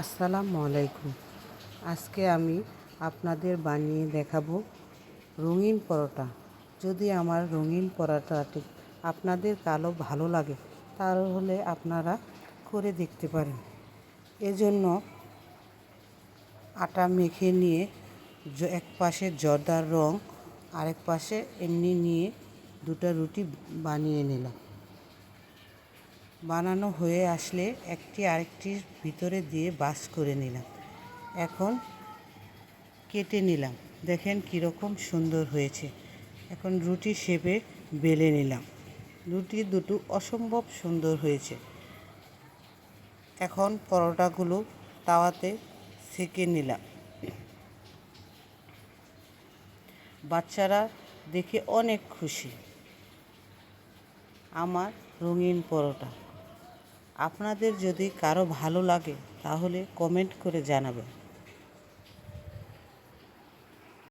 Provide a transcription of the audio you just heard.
আসসালামু আলাইকুম। আজকে আমি আপনাদের বানিয়ে দেখাবো রঙিন পরোটা। যদি আমার রঙিন পরোটাটি আপনাদের কালো ভালো লাগে, তাহলে আপনারা করে দেখতে পারেন। এজন্য আটা মেখে নিয়ে এক পাশে জর্দার রং, আরেক পাশে এমনি নিয়ে দুটো রুটি বানিয়ে নিলাম। বানানো হয়ে আসলে একটি আরেকটির ভিতরে দিয়ে বাস করে নিলাম। এখন কেটে নিলাম। দেখেন কীরকম সুন্দর হয়েছে। এখন রুটি শেপে বেলে নিলাম। রুটি দুটো অসম্ভব সুন্দর হয়েছে। এখন পরোটাগুলো তাওয়াতে সেকে নিলাম। বাচ্চারা দেখে অনেক খুশি। আমার রঙিন পরোটা। আপনাদের যদি কারও ভালো লাগে তাহলে কমেন্ট করে জানাবেন।